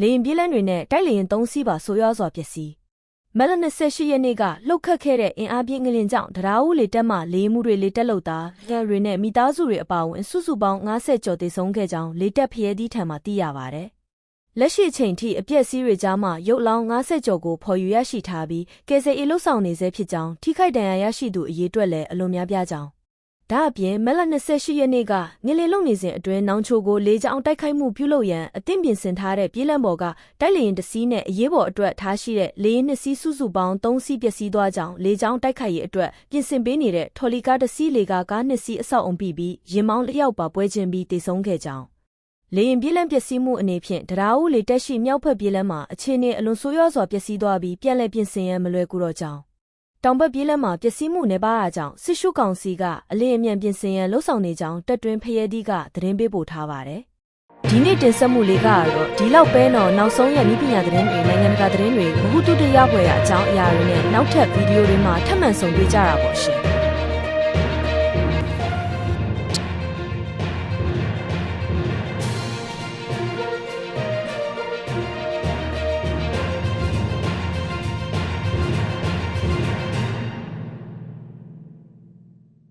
လေရင်ပြေးလန်းတွေနဲ့တိုက်လေရင်သုံးစီးပါဆိုးရွားစွာပျက်စီးမက်လ28ရက်နေ့ကလှုပ်ခတ်ခဲ့တဲ့အင်အားပြင်းငလင်ကြောင့်တရားဦးလေတက်မှလေရင်မှုတွေလေတက်လို့တာရန်တွေနဲ့မိသားစုတွေအပါအဝင်စုစုပေါင်း90ကျော်သေဆုံးခဲ့ကြောင်းလေတက်ဖျဲသီးထံမှသိရပါတယ်လက်ရှိအချိန်ထိအပြက်စီးတွေကြားမှာရုပ်လောင်း90ကျော်ကိုဖော်ယူရရှိထားပြီးကယ်ဆယ်ရေးလှုပ်ဆောင်နေဆဲဖြစ်ကြောင်းထိခိုက်ဒဏ်ရာရရှိသူအရေးအတွက်လည်းအလွန်များပြားကြောင်း ဒါအပြင်မက်လ28ရက်နေ့ကငလင်လုံနေစဉ်အတွင်းနောင်ချိုကိုလေကြောင်းတိုက်ခိုက်မှုပြုလုပ်ရန်အသင့်ပြင်ဆင်ထားတဲ့ပြည်လန့်ပေါ်ကတိုက်လေရင်တစ်စီးနဲ့အရေးပေါ်အတွက်ထားရှိတဲ့လေရင်နှစ်စီးစုစုပေါင်း3စီးပျက်စီးသွားကြောင်းလေကြောင်းတိုက်ခိုက်ရေးအတွက်ပြင်ဆင်ပေးနေတဲ့ထော်လီကားတစ်စီးလေကားကားနှစ်စီးအဆောက်အုံပြီးပြီးရင်မောင်းလျောက်ပါပွဲချင်းပြီးတိတ်ဆုံးခဲ့ကြောင်းလေရင်ပြေးလန်းပျက်စီးမှုအနေဖြင့်တရားဦးလေတက်ရှိမြောက်ဘက်ပြေးလန်းမှာအခြေအနေအလွန်ဆိုးရွားစွာပျက်စီးသွားပြီးပြန်လည်ပြင်ဆင်ရန်မလွယ်ကူတော့ကြောင်း တောင်ဘက်ပြေးလက်မှာပျက်စီးမှုနေပါတာကြောင့်စစ်ရှုကောင်စီကအလင်းအမြန်ပြင်ဆင်ရန်လှုံ့ဆော်နေကြောင်းတက်တွင်းဖရဲဒီကသတင်းပေးပို့ထားပါတယ်။ဒီနေ့တင်ဆက်မှုလေးကတော့ဒီလောက်ပဲတော့နောက်ဆုံးရမြို့ပညာသတင်းတွေနိုင်ငံတကာသတင်းတွေဘဟုတုတရပွဲရအကြောင်းအရာတွေနဲ့နောက်ထပ်ဗီဒီယိုတွေမှာထပ်မံဆုံတွေ့ကြတာပေါ့ရှင်။